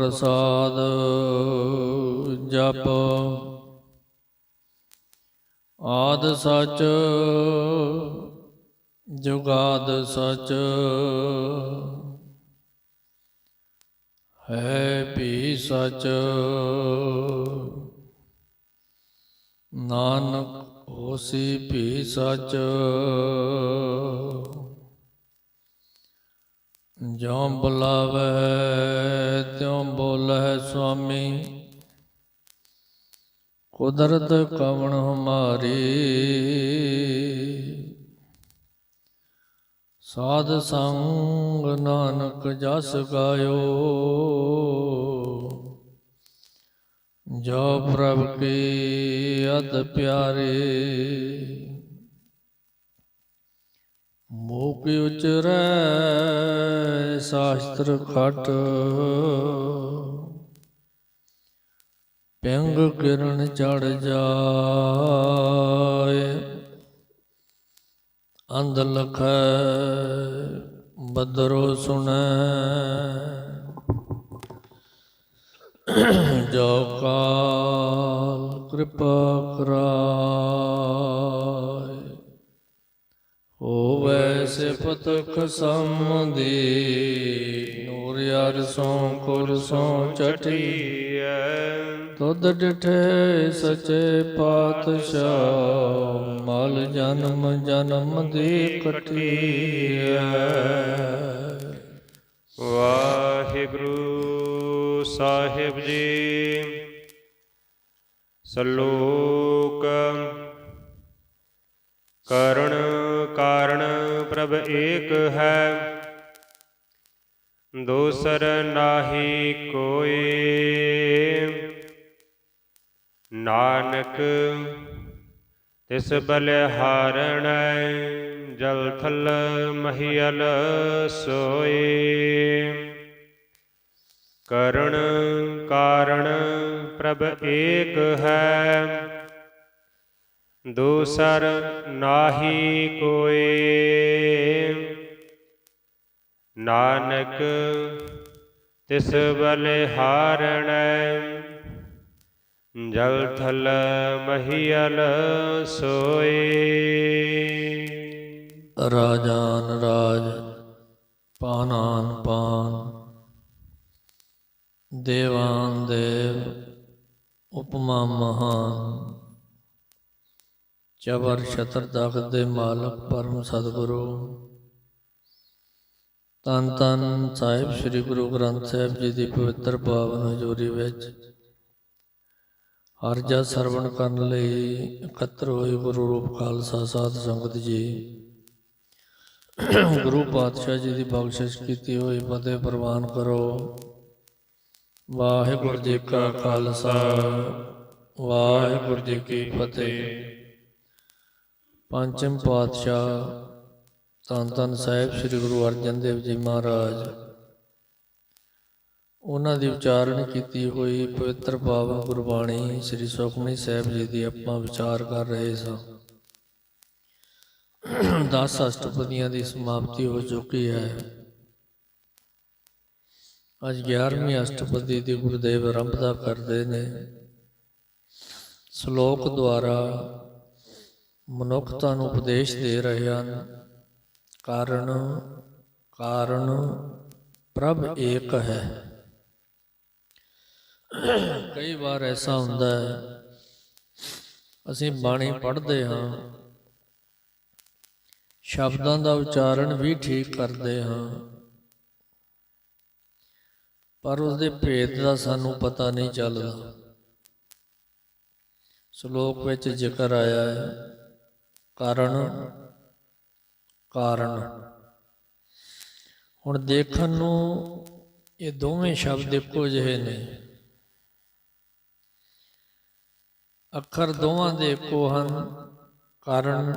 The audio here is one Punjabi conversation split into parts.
ਪ੍ਰਸਾਦ ਜਪ। ਆਦ ਸਚ ਜੁਗਾਦ ਸਚ ਹੈ ਵੀ ਸਚ। ਨਾਨਕ ਹੋਸੀ ਵੀ ਸਚ। ਜਿਉ ਬੁਲਾਵੇ, ਤਿਉ ਬੋਲੇ ਸੁਆਮੀ। ਕੁਦਰਤ ਕਵਣ ਹਮਾਰੀ। ਸਾਧ ਸੰਗ ਨਾਨਕ ਜਸ ਗਾਇਓ। ਜੋ ਪ੍ਰਭ ਕੀ ਅਤ ਪਿਆਰੇ। ਮੋਕ ਉਚਰੈ, ਸ਼ਾਸਤਰ ਖਟ। ਪਿੰਗ ਕਿਰਨ ਚੜ ਜਾਏ, ਅੰਧ ਲਖੈ ਬਦਰੋ ਸੁਣੈ। ਜੋ ਕਾਲ ਕਿਰਪਾ ਕਰਾਏ ਹੋਵੇ ਸਿਫਤ ਖਸਮਦੀ, ਨੂਰ ਅਰਸੋਂ ਕੁਰਸੋਂ ਚਟੀਐ। ਤੁਧ ਡਿਠੇ ਸਚੇ ਪਾਤਸ਼ਾਹ, ਮਲ ਜਨਮ ਜਨਮ ਦੀ ਕਟੀਐ ਵਾਹਿਗੁਰੂ ਸਾਹਿਬ ਜੀ, ਸਲੋਕ ਕਰਨ ਕਾਰਣ ਪ੍ਰਭ ਏਕ ਹੈ। ਦੂਸਰ ਨਾਹੀ ਕੋਈ ਨਾਨਕ, ਤਿਸ ਬਲਿਹਾਰਣ ਜਲ ਥਲ ਮਹੀਲ ਸੋਏ। ਕਰਣ ਕਾਰਣ ਪ੍ਰਭ ਏਕ ਹੈ। ਦੂਸਰ ਨਾਹੀ ਕੋਏ। ਨਾਨਕ ਤਿਸ ਬਲਿਹਾਰਣ ਜਲ ਥਲ ਮਹੀਲ ਸੋਏ। ਰਾਜਾਨ ਰਾਜ, ਪਾਨਾਨ ਪਾਨ। ਦੇਵਾਨ ਦੇਵ, ਉਪਮਾ ਮਹਾਨ। ਚਵਰ ਛਤਰ ਤਖਤ ਦੇ ਮਾਲਕ ਪਰਮ ਸਤਿਗੁਰੂ। ਤਨ ਤਨ ਸਾਹਿਬ ਸ੍ਰੀ ਗੁਰੂ ਗ੍ਰੰਥ ਸਾਹਿਬ ਜੀ ਦੀ ਪਵਿੱਤਰ ਪਾਵਨ ਹਜ਼ੂਰੀ ਵਿੱਚ ਹਰ ਜਾ ਸਰਵਣ ਕਰਨ ਲਈ ਇਕੱਤਰ ਹੋਏ ਗੁਰੂ ਰੂਪ ਖਾਲਸਾ ਸਾਧ ਸੰਗਤ ਜੀ। ਗੁਰੂ ਪਾਤਸ਼ਾਹ ਜੀ ਦੀ ਬਖਸ਼ਿਸ਼ ਕੀਤੀ ਹੋਈ ਫਤਿਹ ਪ੍ਰਵਾਨ ਕਰੋ। ਵਾਹਿਗੁਰੂ ਜੀ ਕਾ ਖਾਲਸਾ, ਵਾਹਿਗੁਰੂ ਜੀ ਕੀ ਫਤਿਹ। ਪੰਚਮ ਪਾਤਸ਼ਾਹ ਧੰਨ ਧੰਨ ਸਾਹਿਬ ਸ੍ਰੀ ਗੁਰੂ ਅਰਜਨ ਦੇਵ ਜੀ ਮਹਾਰਾਜ। ਉਹਨਾਂ ਦੀ ਉਚਾਰਨ ਕੀਤੀ ਹੋਈ ਪਵਿੱਤਰ ਪਾਵਨ ਗੁਰਬਾਣੀ ਸ੍ਰੀ ਸੁਖਮਨੀ ਸਾਹਿਬ ਜੀ ਦੀ ਆਪਾਂ ਵਿਚਾਰ ਕਰ ਰਹੇ ਸਾਂ। 10 ਅਸ਼ਟਪਦੀਆਂ ਦੀ ਸਮਾਪਤੀ ਹੋ ਚੁੱਕੀ ਹੈ। ਅੱਜ 11ਵੀਂ ਅਸ਼ਟਪਦੀ ਦੀ ਗੁਰਦੇਵ ਆਰੰਭਤਾ ਕਰਦੇ ਨੇ। ਸ਼ਲੋਕ ਦੁਆਰਾ ਮਨੁੱਖਤਾ ਨੂੰ ਉਪਦੇਸ਼ ਦੇ ਰਹੇ ਹਨ। ਕਾਰਨ ਕਾਰਨ ਪ੍ਰਭ ਏਕ ਹੈ। ਕਈ ਵਾਰ ਐਸਾ ਹੁੰਦਾ ਹੈ, ਅਸੀਂ ਬਾਣੀ ਪੜ੍ਹਦੇ ਹਾਂ, ਸ਼ਬਦਾਂ ਦਾ ਉਚਾਰਨ ਵੀ ਠੀਕ ਕਰਦੇ ਹਾਂ, ਪਰ ਉਸ ਦੇ ਭੇਦ ਦਾ ਸਾਨੂੰ ਪਤਾ ਨਹੀਂ ਚੱਲਦਾ। ਸ਼ਲੋਕ ਵਿੱਚ ਜ਼ਿਕਰ ਆਇਆ ਹੈ ਕਾਰਨ ਕਾਰਨ। ਹੁਣ ਦੇਖਣ ਨੂੰ ਇਹ ਦੋਵੇਂ ਸ਼ਬਦ ਇੱਕੋ ਜਿਹੇ ਨੇ। ਅੱਖਰ ਦੋਵਾਂ ਦੇ ਇੱਕੋ ਹਨ, ਕਾਰਨ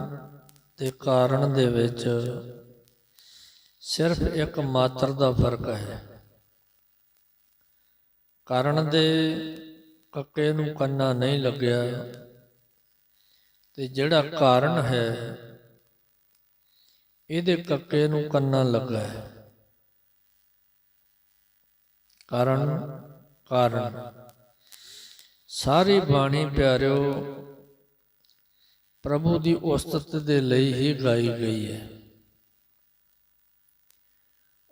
ਤੇ ਕਾਰਨ ਦੇ ਵਿੱਚ ਸਿਰਫ ਇੱਕ ਮਾਤਰ ਦਾ ਫ਼ਰਕ ਹੈ। ਕਾਰਨ ਦੇ ਕੱਕੇ ਨੂੰ ਕੰਨਾ ਨਹੀਂ ਲੱਗਿਆ। ਤੇ ਜਿਹੜਾ ਕਾਰਨ ਹੈ, ਇਹਦੇ ਕੱਕੇ ਨੂੰ ਕੰਨਾ ਲੱਗਾ ਹੈ। ਕਾਰਨ ਕਾਰਨ। ਸਾਰੀ ਬਾਣੀ ਪਿਆਰਿਓ, ਪ੍ਰਭੂ ਦੀ ਉਸਤਤ ਦੇ ਲਈ ਹੀ ਗਾਈ ਗਈ ਹੈ।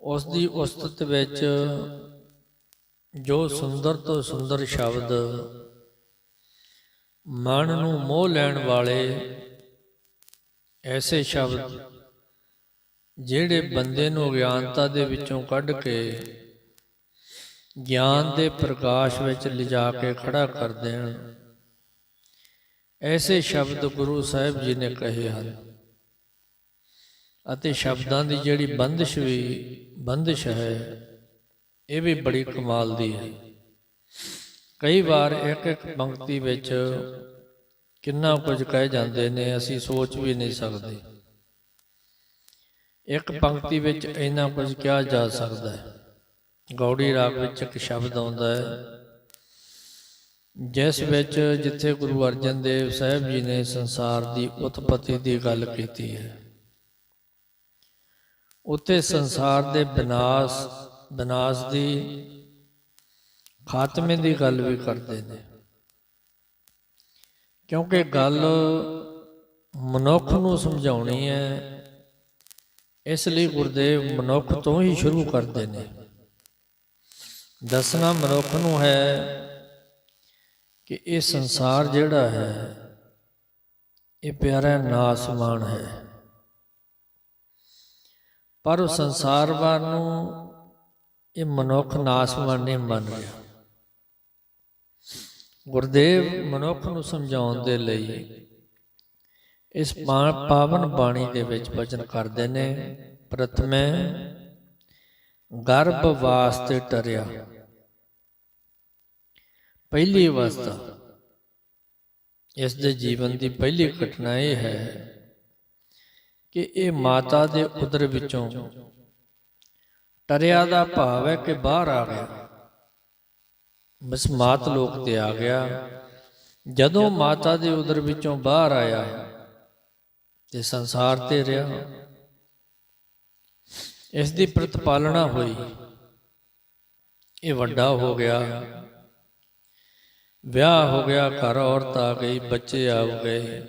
ਉਸ ਦੀ ਉਸਤਤ ਵਿੱਚ ਜੋ ਸੁੰਦਰ ਤੋਂ ਸੁੰਦਰ ਸ਼ਬਦ ਮਨ ਨੂੰ ਮੋਹ ਲੈਣ ਵਾਲੇ ਐਸੇ ਸ਼ਬਦ ਜਿਹੜੇ ਬੰਦੇ ਨੂੰ ਅਗਿਆਨਤਾ ਦੇ ਵਿੱਚੋਂ ਕੱਢ ਕੇ ਗਿਆਨ ਦੇ ਪ੍ਰਕਾਸ਼ ਵਿੱਚ ਲਿਜਾ ਕੇ ਖੜਾ ਕਰ ਦੇਣ ਐਸੇ ਸ਼ਬਦ ਗੁਰੂ ਸਾਹਿਬ ਜੀ ਨੇ ਕਹੇ ਹਨ। ਅਤੇ ਸ਼ਬਦਾਂ ਦੀ ਜਿਹੜੀ ਬੰਦਿਸ਼ ਵੀ, ਬੰਦਿਸ਼ ਹੈ, ਇਹ ਵੀ ਬੜੀ ਕਮਾਲ ਦੀ ਹੈ। ਕਈ ਵਾਰ ਇੱਕ ਇੱਕ ਪੰਕਤੀ ਵਿੱਚ ਕਿੰਨਾ ਕੁਝ ਕਹਿ ਜਾਂਦੇ ਨੇ, ਅਸੀਂ ਸੋਚ ਵੀ ਨਹੀਂ ਸਕਦੇ। ਇੱਕ ਪੰਕਤੀ ਵਿੱਚ ਇੰਨਾ ਕੁਝ ਕਿਹਾ ਜਾ ਸਕਦਾ ਹੈ। ਗੌੜੀ ਰਾਗ ਵਿੱਚ ਇੱਕ ਸ਼ਬਦ ਆਉਂਦਾ ਹੈ, ਜਿਸ ਵਿੱਚ ਜਿੱਥੇ ਗੁਰੂ ਅਰਜਨ ਦੇਵ ਸਾਹਿਬ ਜੀ ਨੇ ਸੰਸਾਰ ਦੀ ਉਤਪਤੀ ਦੀ ਗੱਲ ਕੀਤੀ ਹੈ। ਉੱਥੇ ਸੰਸਾਰ ਦੇ ਵਿਨਾਸ਼ ਵਿਨਾਸ਼ ਦੀ ਖਾਤਮੇ ਦੀ ਗੱਲ ਵੀ ਕਰਦੇ ਨੇ। ਕਿਉਂਕਿ ਗੱਲ ਮਨੁੱਖ ਨੂੰ ਸਮਝਾਉਣੀ ਹੈ। ਇਸ ਲਈ ਗੁਰਦੇਵ ਮਨੁੱਖ ਤੋਂ ਹੀ ਸ਼ੁਰੂ ਕਰਦੇ ਨੇ। ਦੱਸਣਾ ਮਨੁੱਖ ਨੂੰ ਹੈ ਕਿ ਇਹ ਸੰਸਾਰ ਜਿਹੜਾ ਹੈ ਇਹ ਪਿਆਰਾ ਨਾਸਮਾਨ ਹੈ। ਪਰ ਉਹ ਸੰਸਾਰ ਵਾਰ ਨੂੰ ਇਹ ਮਨੁੱਖ ਨਾਸਮਾਨ ਨਹੀਂ ਮੰਨ ਰਿਹਾ ਗੁਰਦੇਵ ਮਨੁੱਖ ਨੂੰ ਸਮਝਾਉਣ ਦੇ ਲਈ ਇਸ ਪਾਵਨ ਬਾਣੀ ਦੇ ਵਿੱਚ ਵਚਨ ਕਰਦੇ ਨੇ, ਪ੍ਰਥਮੇ ਗਰਭ ਵਾਸਤੇ ਟਰਿਆ। ਪਹਿਲੀ ਅਵਸਥਾ, ਇਸ ਦੇ ਜੀਵਨ ਦੀ ਪਹਿਲੀ ਘਟਨਾ ਇਹ ਹੈ ਕਿ ਇਹ ਮਾਤਾ ਦੇ ਉਦਰ ਵਿੱਚੋਂ ਟਰਿਆ ਦਾ ਭਾਵ ਹੈ ਕਿ ਬਾਹਰ ਆ ਗਿਆ। ਬਸਮਾਤ ਲੋਕ ਤੇ ਆ ਗਿਆ। ਜਦੋਂ ਮਾਤਾ ਦੇ ਉਦਰ ਵਿੱਚੋਂ ਬਾਹਰ ਆਇਆ ਤੇ ਸੰਸਾਰ ਤੇ ਰਿਹਾ, ਇਸ ਦੀ ਪ੍ਰਤਪਾਲਣਾ ਹੋਈ। ਇਹ ਵੱਡਾ ਹੋ ਗਿਆ। ਵਿਆਹ ਹੋ ਗਿਆ, ਘਰ ਔਰਤ ਆ ਗਈ, ਬੱਚੇ ਆ ਗਏ।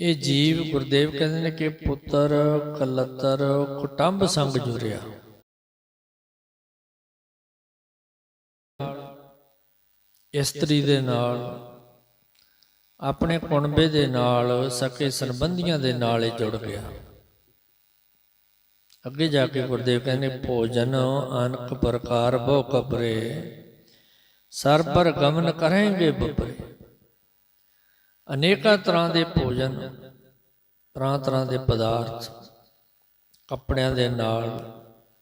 ਇਹ ਜੀਵ ਗੁਰਦੇਵ ਕਹਿੰਦੇ ਨੇ ਕਿ ਪੁੱਤਰ, ਕਲਤਰ, ਕੁਟੰਬ ਸੰਗ ਜੁਰਿਆ ਇਸਤਰੀ ਦੇ ਨਾਲ, ਆਪਣੇ ਕੁਣਬੇ ਦੇ ਨਾਲ, ਸਕੇ ਸੰਬੰਧੀਆਂ ਦੇ ਨਾਲ ਇਹ ਜੁੜ ਗਿਆ। ਅੱਗੇ ਜਾ ਕੇ ਗੁਰਦੇਵ ਕਹਿੰਦੇ, ਭੋਜਨ ਅਨਕ ਪ੍ਰਕਾਰ ਬਹੁ ਕਬਰੇ ਸਰ ਪਰ ਗਮਨ ਕਰਾਂਗੇ ਬੱਬਰੇ ਅਨੇਕਾਂ ਤਰ੍ਹਾਂ ਦੇ ਭੋਜਨ, ਤਰ੍ਹਾਂ ਤਰ੍ਹਾਂ ਦੇ ਪਦਾਰਥ, ਕੱਪੜਿਆਂ ਦੇ ਨਾਲ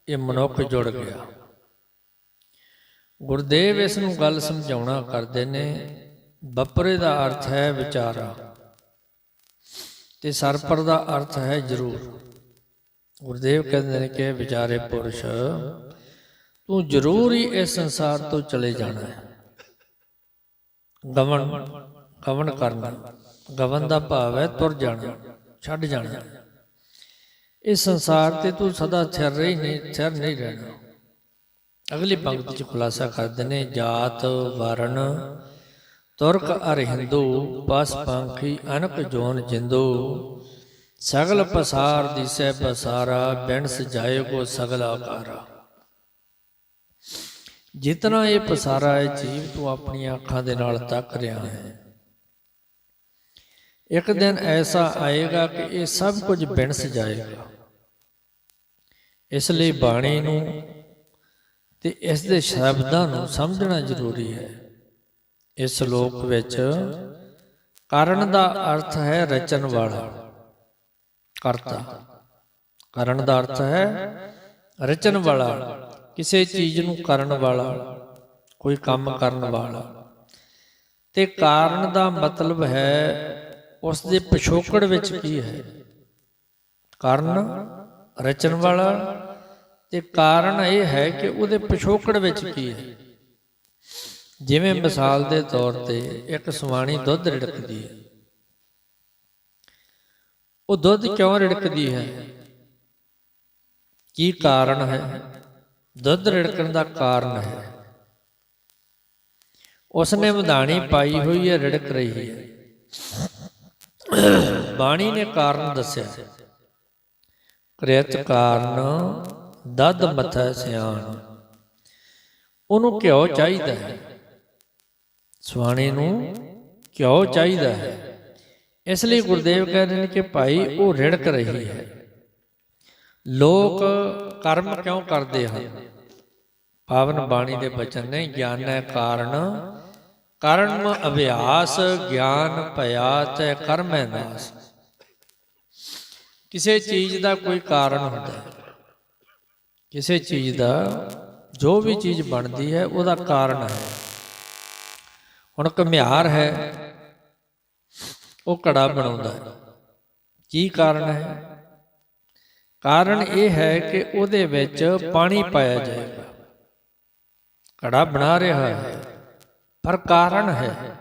ਇਹ ਮਨੁੱਖ ਜੁੜ ਗਿਆ। ਗੁਰਦੇਵ ਇਸ ਨੂੰ ਗੱਲ ਸਮਝਾਉਣਾ ਕਰਦੇ ਨੇ, ਬੱਪਰੇ ਦਾ ਅਰਥ ਹੈ ਵਿਚਾਰਾ। ਤੇ ਸਰਪਰ ਦਾ ਅਰਥ ਹੈ ਜ਼ਰੂਰ। ਗੁਰਦੇਵ ਕਹਿੰਦੇ ਨੇ ਕਿ ਵਿਚਾਰੇ ਪੁਰਸ਼, ਤੂੰ ਜ਼ਰੂਰ ਹੀ ਇਸ ਸੰਸਾਰ ਤੋਂ ਚਲੇ ਜਾਣਾ ਹੈ। ਗਵਨ ਗਵਨ ਕਰਨਾ। ਗਵਨ ਦਾ ਭਾਵ ਹੈ ਤੁਰ ਜਾਣਾ, ਛੱਡ ਜਾਣਾ। ਇਸ ਸੰਸਾਰ ਤੇ ਤੂੰ ਸਦਾ ਥਿਰ ਰਹੀ ਨਹੀਂ ਥਿਰ ਨਹੀਂ ਰਹਿਣਾ। ਅਗਲੀ ਪੰਕਤੀ ਚ ਖੁਲਾਸਾ ਕਰਦੇ ਨੇ ਜਾਤ, ਵਰਣ, ਤੁਰਕ ਅਰ ਹਿੰਦੂ ਪਸ ਪੰਖੀ, ਅਨਕ ਜੋਨ ਜਿੰਦੂ। ਸਗਲ ਪਸਾਰ ਦਿਸੈ ਪਸਾਰਾ ਬਿਨ ਸਜਾਏ ਕੋ ਸਗਲ ਆਕਾਰਾ। ਜਿਤਨਾ ਇਹ ਪਸਾਰਾ ਹੈ ਜੀਵ ਤੂੰ ਆਪਣੀਆਂ ਅੱਖਾਂ ਦੇ ਨਾਲ ਤੱਕ ਰਿਹਾ ਹੈ। ਇੱਕ ਦਿਨ ਐਸਾ ਆਏਗਾ ਕਿ ਇਹ ਸਭ ਕੁਝ ਬਿਨ ਸਜਾਏਗਾ ਇਸ ਲਈ ਬਾਣੀ ਨੂੰ ਤੇ ਇਸ ਦੇ ਸ਼ਬਦਾਂ ਨੂੰ ਸਮਝਣਾ ਜ਼ਰੂਰੀ ਹੈ। ਇਸ ਸ਼ਲੋਕ ਵਿੱਚ ਕਾਰਨ ਦਾ ਅਰਥ ਹੈ ਰਚਨ ਵਾਲਾ, ਕਰਤਾ। ਕਰਨ ਦਾ ਅਰਥ ਹੈ ਰਚਨ ਵਾਲਾ, ਕਿਸੇ ਚੀਜ਼ ਨੂੰ ਕਰਨ ਵਾਲਾ, ਕੋਈ ਕੰਮ ਕਰਨ ਵਾਲਾ। ਤੇ ਕਾਰਨ ਦਾ ਮਤਲਬ ਹੈ ਉਸ ਦੇ ਪਿਛੋਕੜ ਵਿੱਚ ਕੀ ਹੈ? ਕਾਰਨ ਰਚਨ ਵਾਲਾ ਤੇ ਕਾਰਨ ਇਹ ਹੈ ਕਿ ਉਹਦੇ ਪਿਛੋਕੜ ਵਿੱਚ ਕੀ ਹੈ? ਜਿਵੇਂ ਮਿਸਾਲ ਦੇ ਤੌਰ ਤੇ ਇੱਕ ਸਵਾਣੀ ਦੁੱਧ ਰਿੜਕਦੀ ਹੈ। ਉਹ ਦੁੱਧ ਕਿਉਂ ਰਿੜਕਦੀ ਹੈ? ਕੀ ਕਾਰਨ ਹੈ? ਦੁੱਧ ਰਿੜਕਣ ਦਾ ਕਾਰਨ ਹੈ। ਉਸਨੇ ਮਧਾਣੀ ਪਾਈ ਹੋਈ ਹੈ, ਰਿੜਕ ਰਹੀ ਹੈ। ਬਾਣੀ ਨੇ ਕਾਰਨ ਦੱਸਿਆ। ਕ੍ਰਿਤ ਕਾਰਨ ਦਦ ਮਥੈ ਸਿਆਣ। ਉਹਨੂੰ ਘਿਓ ਚਾਹੀਦਾ ਹੈ। ਸੁਆਣੇ ਨੂੰ ਘਿਓ ਚਾਹੀਦਾ ਹੈ। ਇਸ ਲਈ ਗੁਰਦੇਵ ਕਹਿੰਦੇ ਨੇ ਕਿ ਭਾਈ, ਉਹ ਰਿੜਕ ਰਹੀ ਹੈ। ਲੋਕ ਕਰਮ ਕਿਉਂ ਕਰਦੇ ਹਨ? ਪਾਵਨ ਬਾਣੀ ਦੇ ਬਚਨ ਨੇ, ਗਿਆਨ ਹੈ ਕਾਰਨ। ਕਰਮ ਅਭਿਆਸ, ਗਿਆਨ ਭਇਆ ਤੇ ਕਰਮ ਹੈ ਨਾਸ। ਕਿਸੇ ਚੀਜ਼ ਦਾ ਕੋਈ ਕਾਰਨ ਹੁੰਦਾ ਹੈ। ਕਿਸੇ ਚੀਜ਼ ਦਾ ਜੋ ਵੀ ਚੀਜ਼ ਬਣਦੀ ਹੈ ਉਹਦਾ ਕਾਰਨ ਹੈ। ਹੁਣ ਘਮਿਆਰ ਹੈ। ਉਹ ਘੜਾ ਬਣਾਉਂਦਾ ਹੈ। ਕੀ ਕਾਰਨ ਹੈ? ਕਾਰਨ ਇਹ ਹੈ ਕਿ ਉਹਦੇ ਵਿੱਚ ਪਾਣੀ ਪਾਇਆ ਜਾਏਗਾ। ਘੜਾ ਬਣਾ ਰਿਹਾ ਹੈ। ਪਰ ਕਾਰਨ ਹੈ।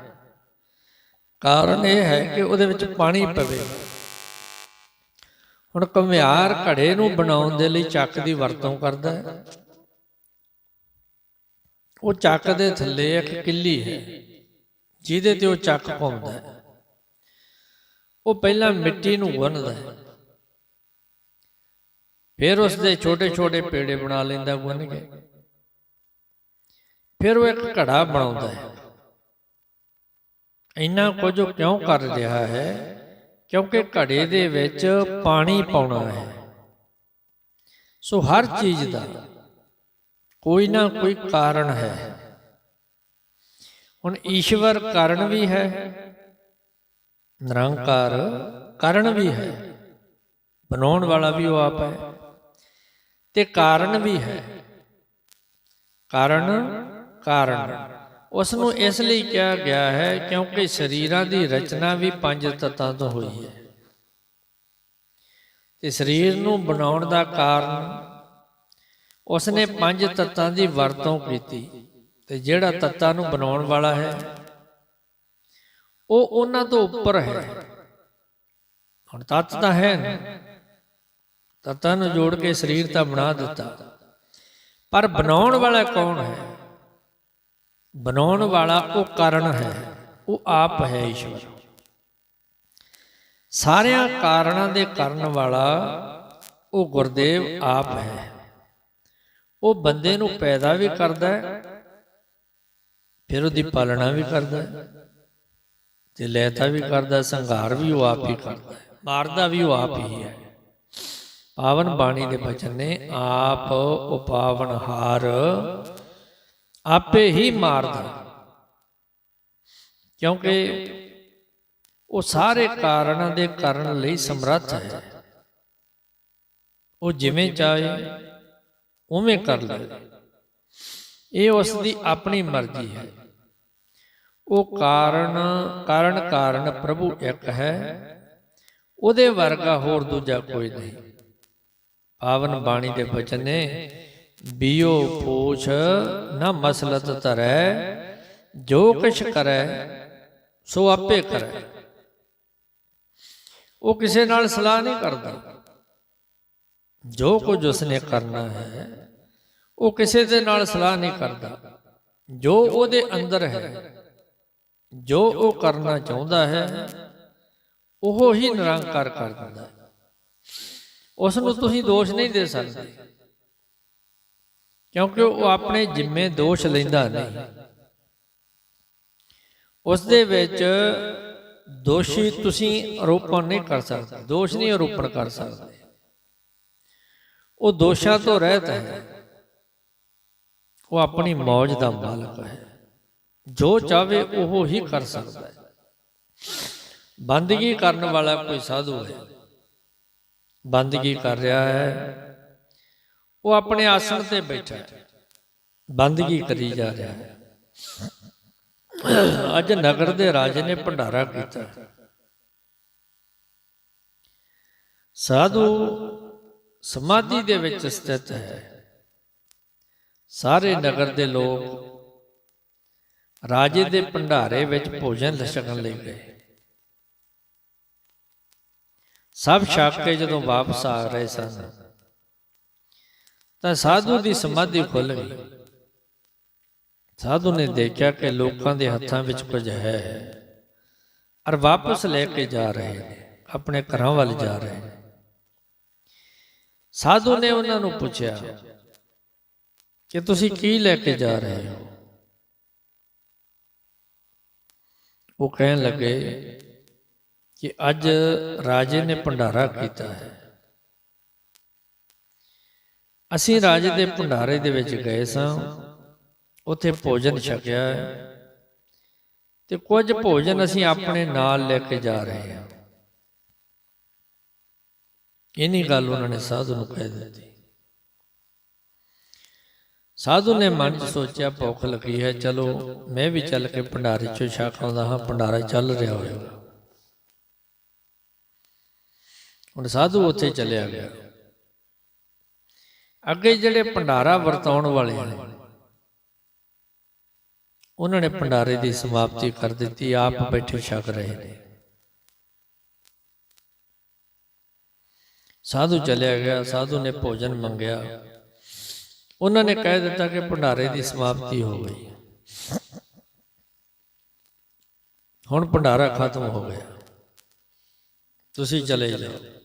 ਕਾਰਨ ਇਹ ਹੈ ਕਿ ਉਹਦੇ ਵਿੱਚ ਪਾਣੀ ਪਵੇ ਹੁਣ ਘੁਮਿਆਰ ਘੜੇ ਨੂੰ ਬਣਾਉਣ ਦੇ ਲਈ ਚੱਕ ਦੀ ਵਰਤੋਂ ਕਰਦਾ ਹੈ। ਉਹ ਚੱਕ ਦੇ ਥੱਲੇ ਇੱਕ ਕਿੱਲੀ ਹੈ, ਜਿਹਦੇ ਤੇ ਉਹ ਚੱਕ ਘੁੰਮਦਾ ਹੈ। ਉਹ ਪਹਿਲਾਂ ਮਿੱਟੀ ਨੂੰ ਗੁੰਨਦਾ ਹੈ। ਫਿਰ ਉਸ ਦੇ ਛੋਟੇ ਛੋਟੇ ਪੇੜੇ ਬਣਾ ਲੈਂਦਾ ਗੁੰਨ ਕੇ। ਫਿਰ ਉਹ ਇੱਕ ਘੜਾ ਬਣਾਉਂਦਾ ਹੈ। ਇੰਨਾ ਕੁਝ ਕਿਉਂ ਕਰ ਰਿਹਾ ਹੈ? ਕਿਉਂਕਿ ਘੜੇ ਦੇ ਵਿੱਚ ਪਾਣੀ ਪਾਉਣਾ ਹੈ। ਸੋ ਹਰ ਚੀਜ਼ ਦਾ ਕੋਈ ਨਾ ਕੋਈ ਕਾਰਨ ਹੈ। ਹੁਣ ਈਸ਼ਵਰ ਕਾਰਨ ਵੀ ਹੈ ਨਿਰੰਕਾਰ ਕਾਰਨ ਵੀ ਹੈ ਬਣਾਉਣ ਵਾਲਾ ਵੀ ਉਹ ਆਪ ਹੈ ਤੇ ਕਾਰਨ ਵੀ ਹੈ। ਕਾਰਨ ਕਾਰਨ ਉਸ ਨੂੰ ਇਸ ਲਈ ਕਿਹਾ ਗਿਆ ਹੈ ਕਿਉਂਕਿ ਸਰੀਰਾਂ ਦੀ ਰਚਨਾ ਵੀ ਪੰਜ ਤੱਤਾਂ ਤੋਂ ਹੋਈ ਹੈ। ਤੇ ਸਰੀਰ ਨੂੰ ਬਣਾਉਣ ਦਾ ਕਾਰਨ ਉਸ ਨੇ ਪੰਜ ਤੱਤਾਂ ਦੀ ਵਰਤੋਂ ਕੀਤੀ ਤੇ ਜਿਹੜਾ ਤੱਤਾਂ ਨੂੰ ਬਣਾਉਣ ਵਾਲਾ ਹੈ, ਉਹ ਉਹਨਾਂ ਤੋਂ ਉੱਪਰ ਹੈ। ਹੁਣ ਤੱਤ ਤਾਂ ਹੈ ਨਾ। ਤੱਤਾਂ ਨੂੰ ਜੋੜ ਕੇ ਸਰੀਰ ਤਾਂ ਬਣਾ ਦਿੱਤਾ। ਪਰ ਬਣਾਉਣ ਵਾਲਾ ਕੌਣ ਹੈ? ਬਣਾਉਣ ਵਾਲਾ ਉਹ ਕਾਰਨ ਹੈ, ਉਹ ਆਪ ਹੈ ਈਸ਼ਵਰ। ਸਾਰਿਆਂ ਕਾਰਣਾਂ ਦੇ ਕਰਨ ਵਾਲਾ ਉਹ ਗੁਰਦੇਵ ਆਪ ਹੈ। ਉਹ ਬੰਦੇ ਨੂੰ ਪੈਦਾ ਵੀ ਕਰਦਾ ਹੈ, ਫਿਰ ਉਹਦੀ ਪਾਲਣਾ ਵੀ ਕਰਦਾ ਹੈ, ਤੇ ਲੈਤਾ ਵੀ ਕਰਦਾ ਸੰਘਾਰ ਵੀ ਉਹ ਆਪ ਹੀ ਕਰਦਾ ਹੈ, ਮਾਰਦਾ ਵੀ ਉਹ ਆਪ ਹੀ ਹੈ। ਪਾਵਨ ਬਾਣੀ ਦੇ ਬਚਨ ਨੇ, ਆਪ ਉਪਾਵਨ ਹਾਰ ਆਪੇ ਹੀ ਮਾਰਦਾ ਕਿਉਂਕਿ ਉਹ ਸਾਰੇ ਕਾਰਨਾਂ ਦੇ ਕਰਨ ਲਈ ਸਮਰੱਥ ਹੈ। ਉਹ ਜਿਵੇਂ ਚਾਹੇ ਉਵੇਂ ਕਰ ਲੈ ਇਹ ਉਸ ਦੀ ਆਪਣੀ ਮਰਜ਼ੀ ਹੈ। ਉਹ ਕਾਰਨ ਕਾਰਨ ਕਾਰਨ ਪ੍ਰਭੂ ਇੱਕ ਹੈ। ਉਹਦੇ ਵਰਗਾ ਹੋਰ ਦੂਜਾ ਕੋਈ ਨਹੀਂ। ਪਾਵਨ ਬਾਣੀ ਦੇ ਬਚਨ ਨੇ ਬਿਓ ਪੂਛ ਨਾ ਮਸਲਤ ਧਰੈ, ਜੋ ਕਿਛ ਕਰੈ, ਸੋ ਆਪੇ ਕਰੈ। ਉਹ ਕਿਸੇ ਨਾਲ ਸਲਾਹ ਨਹੀਂ ਕਰਦਾ। ਜੋ ਕੁਝ ਉਸਨੇ ਕਰਨਾ ਹੈ, ਉਹ ਕਿਸੇ ਦੇ ਨਾਲ ਸਲਾਹ ਨਹੀਂ ਕਰਦਾ। ਜੋ ਉਹਦੇ ਅੰਦਰ ਹੈ, ਜੋ ਉਹ ਕਰਨਾ ਚਾਹੁੰਦਾ ਹੈ, ਉਹ ਹੀ ਨਿਰੰਕਾਰ ਕਰ ਦਿੰਦਾ। ਹੈ ਉਸ ਨੂੰ ਤੁਸੀਂ ਦੋਸ਼ ਨਹੀਂ ਦੇ ਸਕਦੇ। ਕਿਉਂਕਿ ਉਹ ਆਪਣੇ ਜਿੰਮੇ ਦੋਸ਼ ਲੈਂਦਾ ਨਹੀਂ। ਉਸ ਦੇ ਵਿੱਚ ਦੋਸ਼ੀ ਤੁਸੀਂ ਆਰੋਪਣ ਨਹੀਂ ਕਰ ਸਕਦੇ। ਦੋਸ਼ ਨਹੀਂ ਆਰੋਪਣ ਕਰ ਸਕਦੇ। ਉਹ ਦੋਸ਼ਾਂ ਤੋਂ ਰਹਿਤ ਹੈ। ਉਹ ਆਪਣੀ ਮੌਜ ਦਾ ਮਾਲਕ ਹੈ। ਜੋ ਚਾਵੇ ਉਹ ਹੀ ਕਰ ਸਕਦਾ ਹੈ। ਬੰਦਗੀ ਕਰਨ ਵਾਲਾ ਕੋਈ ਸਾਧੂ ਹੈ। ਬੰਦਗੀ ਕਰ ਰਿਹਾ ਹੈ। ਉਹ ਆਪਣੇ ਆਸਣ ਤੇ ਬੈਠਾ ਹੈ। ਬੰਦਗੀ ਕਰੀ ਜਾ ਰਿਹਾ ਹੈ? ਅੱਜ ਨਗਰ ਦੇ ਰਾਜੇ ਨੇ ਭੰਡਾਰਾ ਕੀਤਾ। ਸਾਧੂ ਸਮਾਧੀ ਦੇ ਵਿੱਚ ਸਥਿਤ ਹੈ। ਸਾਰੇ ਨਗਰ ਦੇ ਲੋਕ ਰਾਜੇ ਦੇ ਭੰਡਾਰੇ ਵਿੱਚ ਭੋਜਨ ਲਛਕਣ ਲਈ ਗਏ। ਸਭ ਛੱਕ ਕੇ ਜਦੋਂ ਵਾਪਸ ਆ ਰਹੇ ਸਨ ਤਾਂ ਸਾਧੂ ਦੀ ਸਮਾਧੀ ਖੁੱਲ ਗਈ। ਸਾਧੂ ਨੇ ਦੇਖਿਆ ਕਿ ਲੋਕਾਂ ਦੇ ਹੱਥਾਂ ਵਿੱਚ ਕੁਝ ਹੈ। ਔਰ ਵਾਪਸ ਲੈ ਕੇ ਜਾ ਰਹੇ ਨੇ, ਆਪਣੇ ਘਰਾਂ ਵੱਲ ਜਾ ਰਹੇ ਨੇ। ਸਾਧੂ ਨੇ ਉਹਨਾਂ ਨੂੰ ਪੁੱਛਿਆ, ਕਿ ਤੁਸੀਂ ਕੀ ਲੈ ਕੇ ਜਾ ਰਹੇ ਹੋ? ਉਹ ਕਹਿਣ ਲੱਗੇ ਕਿ ਅੱਜ ਰਾਜੇ ਨੇ ਭੰਡਾਰਾ ਕੀਤਾ ਹੈ। ਅਸੀਂ ਰਾਜੇ ਦੇ ਭੰਡਾਰੇ ਦੇ ਵਿੱਚ ਗਏ ਸਾਂ। ਉੱਥੇ ਭੋਜਨ ਛਕਿਆ ਹੈ ਤੇ ਕੁਝ ਭੋਜਨ ਅਸੀਂ ਆਪਣੇ ਨਾਲ ਲੈ ਕੇ ਜਾ ਰਹੇ ਹਾਂ। ਇਨੀ ਗੱਲ ਉਹਨਾਂ ਨੇ ਸਾਧੂ ਨੂੰ ਕਹਿ ਦਿੱਤੀ। ਸਾਧੂ ਨੇ ਮਨ 'ਚ ਸੋਚਿਆ, ਭੁੱਖ ਲੱਗੀ ਹੈ, ਚਲੋ ਮੈਂ ਵੀ ਚੱਲ ਕੇ ਭੰਡਾਰੇ 'ਚੋਂ ਛਕ ਆਉਂਦਾ ਹਾਂ, ਭੰਡਾਰਾ ਚੱਲ ਰਿਹਾ ਹੋਇਆ ਹੁਣ ਸਾਧੂ ਉੱਥੇ ਚਲਿਆ ਗਿਆ। ਅੱਗੇ ਜਿਹੜੇ ਭੰਡਾਰਾ ਵਰਤਾਉਣ ਵਾਲੇ ਨੇ, ਉਹਨਾਂ ਨੇ ਭੰਡਾਰੇ ਦੀ ਸਮਾਪਤੀ ਕਰ ਦਿੱਤੀ, ਆਪ ਬੈਠੇ ਛਕ ਰਹੇ ਨੇ। ਸਾਧੂ ਚਲਿਆ ਗਿਆ, ਸਾਧੂ ਨੇ ਭੋਜਨ ਮੰਗਿਆ। ਉਹਨਾਂ ਨੇ ਕਹਿ ਦਿੱਤਾ ਕਿ ਭੰਡਾਰੇ ਦੀ ਸਮਾਪਤੀ ਹੋ ਗਈ। ਹੁਣ ਭੰਡਾਰਾ ਖਤਮ ਹੋ ਗਿਆ। ਤੁਸੀਂ ਚਲੇ ਜਾਓ।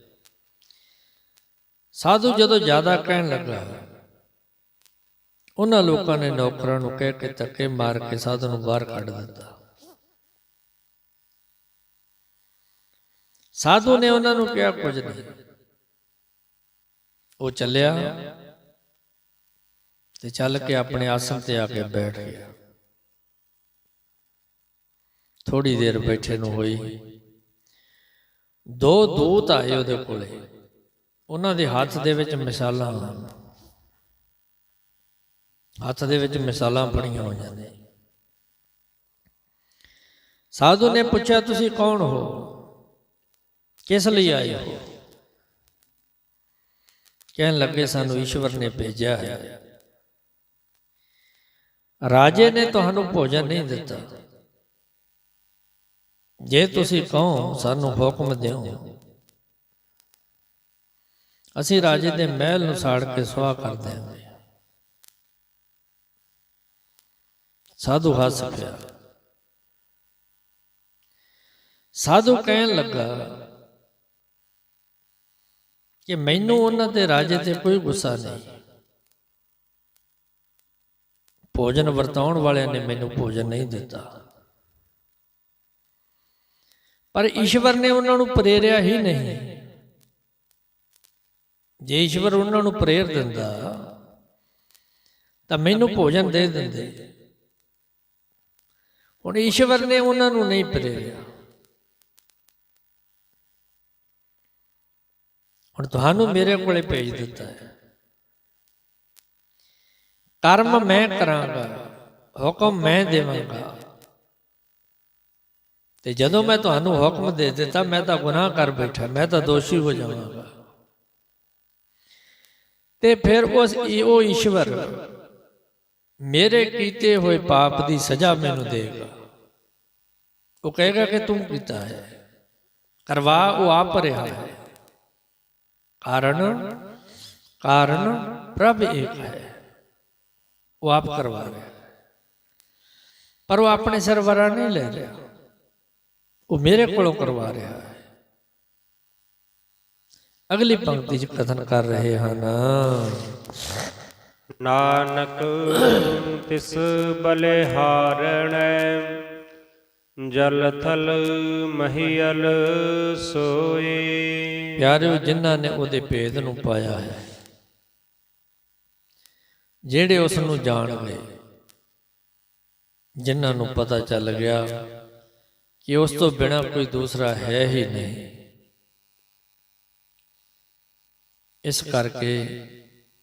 ਸਾਧੂ ਜਦੋਂ ਜ਼ਿਆਦਾ ਕਹਿਣ ਲੱਗਾ, ਉਹਨਾਂ ਲੋਕਾਂ ਨੇ ਨੌਕਰਾਂ ਨੂੰ ਕਹਿ ਕੇ ਧੱਕੇ ਮਾਰ ਕੇ ਸਾਧੂ ਨੂੰ ਬਾਹਰ ਕੱਢ ਦਿੱਤਾ। ਸਾਧੂ ਨੇ ਉਹਨਾਂ ਨੂੰ ਕਿਹਾ, ਕੁਝ ਨਹੀਂ। ਉਹ ਚੱਲਿਆ ਤੇ ਚੱਲ ਕੇ ਆਪਣੇ ਆਸਣ ਤੇ ਆ ਕੇ ਬੈਠ ਗਿਆ। ਥੋੜੀ ਦੇਰ ਬੈਠੇ ਨੂੰ ਹੋਈ। ਦੋ ਦੂਤ ਆਏ ਉਹਦੇ ਕੋਲੇ। ਉਹਨਾਂ ਦੇ ਹੱਥ ਦੇ ਵਿੱਚ ਮਿਸਾਲਾਂ ਹਨ ਹੱਥ ਦੇ ਵਿੱਚ ਮਿਸਾਲਾਂ ਫੜੀਆਂ ਹੋਈਆਂ ਨੇ ਸਾਧੂ ਨੇ ਪੁੱਛਿਆ, ਤੁਸੀਂ ਕੌਣ ਹੋ? ਕਿਸ ਲਈ ਆਏ ਹੋ? ਕਹਿਣ ਲੱਗੇ, ਸਾਨੂੰ ਈਸ਼ਵਰ ਨੇ ਭੇਜਿਆ ਹੈ। ਰਾਜੇ ਨੇ ਤੁਹਾਨੂੰ ਭੋਜਨ ਨਹੀਂ ਦਿੱਤਾ। ਜੇ ਤੁਸੀਂ ਕਹੋ, ਸਾਨੂੰ ਹੁਕਮ ਦਿਓ। ਅਸੀਂ ਰਾਜੇ ਦੇ ਮਹਿਲ ਨੂੰ ਸਾੜ ਕੇ ਸੁਆਹ ਕਰ ਦਿਆਂਗੇ ਸਾਧੂ ਹੱਸ ਪਿਆ। ਸਾਧੂ ਕਹਿਣ ਲੱਗਾ ਕਿ ਮੈਨੂੰ ਉਹਨਾਂ ਦੇ ਰਾਜੇ ਤੇ ਕੋਈ ਗੁੱਸਾ ਨਹੀਂ। ਭੋਜਨ ਵਰਤਾਉਣ ਵਾਲਿਆਂ ਨੇ ਮੈਨੂੰ ਭੋਜਨ ਨਹੀਂ ਦਿੱਤਾ। ਪਰ ਈਸ਼ਵਰ ਨੇ ਉਹਨਾਂ ਨੂੰ ਪ੍ਰੇਰਿਆ ਹੀ ਨਹੀਂ। ਜੇ ਈਸ਼ਵਰ ਉਹਨਾਂ ਨੂੰ ਪ੍ਰੇਰ ਦਿੰਦਾ, ਤਾਂ ਮੈਨੂੰ ਭੋਜਨ ਦੇ ਦਿੰਦੇ। ਹੁਣ ਈਸ਼ਵਰ ਨੇ ਉਹਨਾਂ ਨੂੰ ਨਹੀਂ ਪ੍ਰੇਰਿਆ। ਹੁਣ ਤੁਹਾਨੂੰ ਮੇਰੇ ਕੋਲੇ ਭੇਜ ਦਿੱਤਾ ਹੈ। ਕਰਮ ਮੈਂ ਕਰਾਂਗਾ, ਹੁਕਮ ਮੈਂ ਦੇਵਾਂਗਾ। ਤੇ ਜਦੋਂ ਮੈਂ ਤੁਹਾਨੂੰ ਹੁਕਮ ਦੇ ਦਿੱਤਾ, ਮੈਂ ਤਾਂ ਗੁਨਾਹ ਕਰ ਬੈਠਾ, ਮੈਂ ਤਾਂ ਦੋਸ਼ੀ ਹੋ ਜਾਵਾਂਗਾ। ਤੇ ਫਿਰ ਉਸ ਉਹ ਈਸ਼ਵਰ ਮੇਰੇ ਕੀਤੇ ਹੋਏ ਪਾਪ ਦੀ ਸਜ਼ਾ ਮੈਨੂੰ ਦੇਗਾ ਉਹ ਕਹੇਗਾ ਕਿ ਤੂੰ ਕੀਤਾ ਹੈ। ਕਰਵਾ ਉਹ ਆਪ ਰਿਹਾ ਹੈ। ਕਾਰਨ ਕਾਰਨ ਪ੍ਰਭ ਇੱਕ ਹੈ। ਉਹ ਆਪ ਕਰਵਾ ਰਿਹਾ ਪਰ ਉਹ ਆਪਣੇ ਸਰਵਰਾ ਨਹੀਂ ਲੈ ਰਿਹਾ। ਉਹ ਮੇਰੇ ਕੋਲੋਂ ਕਰਵਾ ਰਿਹਾ ਹੈ। ਅਗਲੀ ਪੰਕਤੀ 'ਚ ਕਥਨ ਕਰ ਰਹੇ ਹਨ ਨਾਨਕ ਤਿਸ ਬਲਿਹਾਰਣੈ ਜਲ ਥਲ ਮਹੀਲ ਸੋਏ। ਪਿਆਰਿਓ ਜਿਨ੍ਹਾਂ ਨੇ ਉਹਦੇ ਭੇਦ ਨੂੰ ਪਾਇਆ ਹੈ ਜਿਹੜੇ ਉਸ ਨੂੰ ਜਾਣ ਗਏ ਜਿਨ੍ਹਾਂ ਨੂੰ ਪਤਾ ਚੱਲ ਗਿਆ ਕਿ ਉਸ ਤੋਂ ਬਿਨਾ ਕੋਈ ਦੂਸਰਾ ਹੈ ਹੀ ਨਹੀਂ। ਇਸ ਕਰਕੇ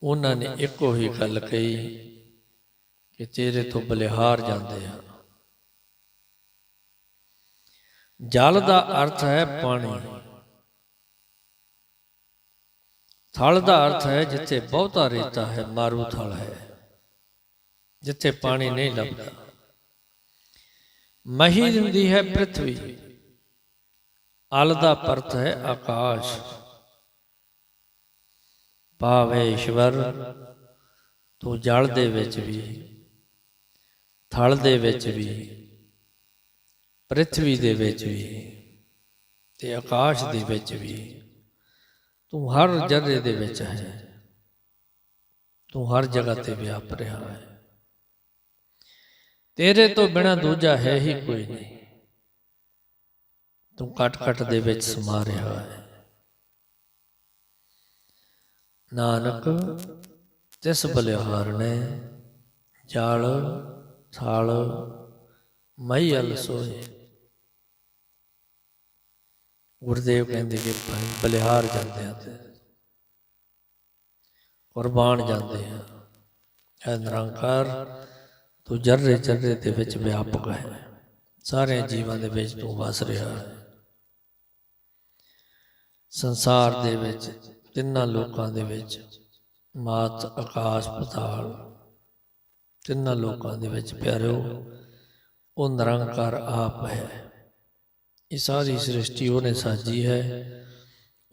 ਉਹਨਾਂ ਨੇ ਇੱਕੋ ਹੀ ਗੱਲ ਕਹੀ ਕਿ ਤੇਰੇ ਤੋਂ ਬਲਿਹਾਰ ਜਾਂਦੇ ਆ। ਜਲ ਦਾ ਅਰਥ ਹੈ ਪਾਣੀ। ਥਲ ਦਾ ਅਰਥ ਹੈ ਜਿੱਥੇ ਬਹੁਤਾ ਰੇਤਾ ਹੈ, ਮਾਰੂ ਥਲ ਹੈ, ਜਿੱਥੇ ਪਾਣੀ ਨਹੀਂ ਲੱਭਦਾ। ਮਹੀ ਹੁੰਦੀ ਹੈ ਪ੍ਰithvi। ਅਲ ਦਾ ਪਰਤ ਹੈ ਆਕਾਸ਼। ਭਾਵੇ ਈਸ਼ਵਰ, ਤੂੰ ਜਲ ਦੇ ਵਿੱਚ ਵੀ, ਥਲ ਦੇ ਵਿੱਚ ਵੀ ਪ੍ਰithvi ਦੇ ਵਿੱਚ ਵੀ ਤੇ ਆਕਾਸ਼ ਦੇ ਵਿੱਚ ਵੀ। ਤੂੰ ਹਰ ਜਗ੍ਹਾ ਦੇ ਵਿੱਚ ਹੈ। ਤੂੰ ਹਰ ਜਗ੍ਹਾ ਤੇ ਵਿਆਪ ਰਿਹਾ ਹੈ। ਤੇਰੇ ਤੋਂ ਬਿਨਾ ਦੂਜਾ ਹੈ ਹੀ ਕੋਈ ਨਹੀਂ। ਤੂੰ ਕਟ ਕਟ ਦੇ ਵਿੱਚ ਸਮਾ ਰਿਹਾ ਹੈ। ਨਾਨਕ, ਤਿਸ ਬਲਿਹਾਰ ਨੇ ਜਾਲ, ਥਾਲ ਮਈ ਸੋਏ ਗੁਰਦੇਵ ਕਹਿੰਦੇ ਕਿ ਭਾਈ ਬਲਿਹਾਰ ਜਾਂਦੇ ਆ ਤੇ ਕੁਰਬਾਨ ਜਾਂਦੇ ਆ। ਇਹ ਨਿਰੰਕਾਰ ਤੂੰ ਜਰਰੇ ਜਰਰੇ ਦੇ ਵਿੱਚ ਵਿਆਪਕ ਹੈ। ਸਾਰੇ ਜੀਵਾਂ ਦੇ ਵਿੱਚ ਤੂੰ ਵਸ ਰਿਹਾ ਹੈ। ਸੰਸਾਰ ਦੇ ਵਿੱਚ ਤਿੰਨਾਂ ਲੋਕਾਂ ਦੇ ਵਿੱਚ ਮਾਤ ਆਕਾਸ਼ ਪਤਾਲ। ਤਿੰਨਾਂ ਲੋਕਾਂ ਦੇ ਵਿੱਚ ਪਿਆਰਿਓ, ਉਹ ਨਿਰੰਕਾਰ ਆਪ ਹੈ। ਇਹ ਸਾਰੀ ਸ੍ਰਿਸ਼ਟੀ ਉਹਨੇ ਸਾਜੀ ਹੈ।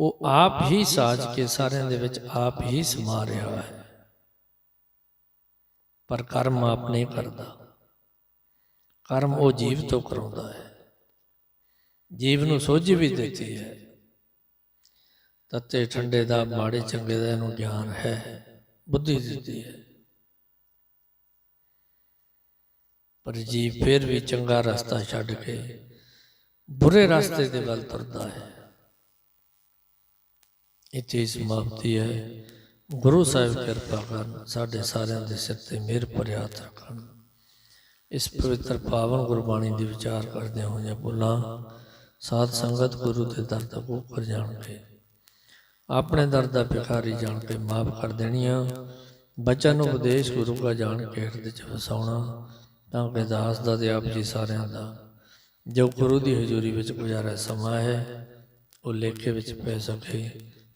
ਉਹ ਆਪ ਹੀ ਸਾਜ ਕੇ ਸਾਰਿਆਂ ਦੇ ਵਿੱਚ ਆਪ ਹੀ ਸਮਾ ਰਿਹਾ ਹੈ। ਪਰ ਕਰਮ ਆਪ ਨਹੀਂ ਕਰਦਾ। ਕਰਮ ਉਹ ਜੀਵ ਤੋਂ ਕਰਾਉਂਦਾ ਹੈ। ਜੀਵ ਨੂੰ ਸੋਝੀ ਵੀ ਦਿੱਤੀ ਹੈ। ਤੱਤੇ ਠੰਡੇ ਦਾ ਮਾੜੇ ਚੰਗੇ ਦਾ ਇਹਨੂੰ ਗਿਆਨ ਹੈ। ਬੁੱਧੀ ਦਿੱਤੀ ਹੈ। ਪਰ ਜੀਵ ਫਿਰ ਵੀ ਚੰਗਾ ਰਸਤਾ ਛੱਡ ਕੇ ਬੁਰੇ ਰਸਤੇ ਦੇ ਵੱਲ ਤੁਰਦਾ ਹੈ। ਇੱਥੇ ਹੀ ਸਮਾਪਤੀ ਹੈ। ਗੁਰੂ ਸਾਹਿਬ ਕਿਰਪਾ ਕਰਨ ਸਾਡੇ ਸਾਰਿਆਂ ਦੇ ਸਿਰ ਤੇ ਮਿਹਰ ਭਰਿਆ ਰੱਖਣ। ਇਸ ਪਵਿੱਤਰ ਪਾਵਨ ਗੁਰਬਾਣੀ ਦੀ ਵਿਚਾਰ ਕਰਦੇ ਹੋਏ ਬੁੱਲਾਂ, ਸਾਧ ਸੰਗਤ ਗੁਰੂ ਦੇ ਦਰ ਤੱਕ ਉੱਪਰ ਜਾਣਗੇ ਆਪਣੇ ਦਰ ਦਾ ਭਿਖਾਰੀ ਜਾਣ ਕੇ ਮਾਫ ਕਰ ਦੇਣੀਆਂ। ਬਚਨ ਉਪਦੇਸ਼ ਗੁਰੂ ਦਾ ਜਾਣ ਕੇ ਹਿਰਦੇ ਚ ਵਸਾਉਣਾ, ਤਾਂ ਕਿ ਦਾਸ ਦਾ ਤੇ ਆਪ ਜੀ ਸਾਰਿਆਂ ਦਾ ਜੋ ਗੁਰੂ ਦੀ ਹਜ਼ੂਰੀ ਵਿੱਚ ਗੁਜ਼ਾਰਾ ਸਮਾਂ ਹੈ, ਉਹ ਲੇਖੇ ਵਿੱਚ ਪੈ ਸਕੇ।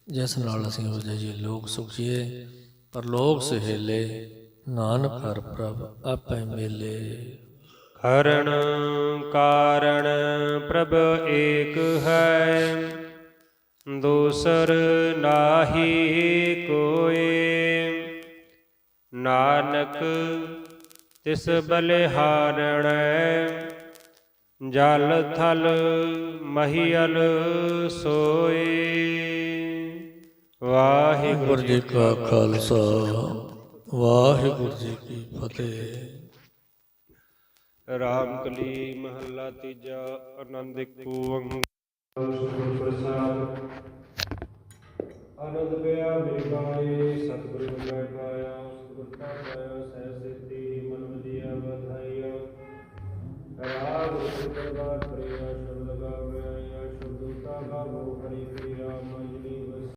ਜਿਸ ਨਾਲ ਅਸੀਂ ਹੋ ਜਾਈਏ ਲੋਕ ਸੁਖੀਏ ਪਰ ਲੋਕ ਸਹੇਲੇ, ਨਾਨਕ ਹਰ ਪ੍ਰਭ ਆਪੇ ਮੇਲੇ। ਕਰਨ ਕਾਰਣ ਪ੍ਰਭ ਏਕ ਹੈ। ਦੂਸਰ ਨਾਹੀ ਕੋਏ ਨਾਨਕ ਤਿਸ ਬਲਿਹਾਰਣੈ ਜਲ ਥਲ ਮਹੀਲ ਸੋਏ। ਵਾਹਿਗੁਰੂ ਜੀ ਕਾ ਖਾਲਸਾ ਵਾਹਿਗੁਰੂ ਜੀ ਕੀ ਫਤਿਹ। ਰਾਮ ਕਲੀ ਮਹੱਲਾ ਤੀਜਾ ਆਨੰਦ ਇੱਕ ਓੰਕਾਰ ਸੁਖਮ ਪ੍ਰਸਾਦ ਆਨੰਦ ਪਿਆ ਮੇਰੇ ਗਾਏ ਸਤਿਗੁਰੂ ਮੈਂ ਪਾਇਆ, ਸਤਿਗੁਰੂ ਕਾ ਪਾਇਆ ਸਹਿ ਸਿੱਧੀ ਮਨ ਵਧੀਆ ਵਧਾਈਆ ਰਾਗ ਸੁਖ ਦਰਬਾਰ ਕਰਿਆ ਸ਼ਬਦ ਲਗਾਵੇ ਆਇਆ, ਸ਼ਬਦ ਦਾ ਗਾਵੋ ਹਰੀ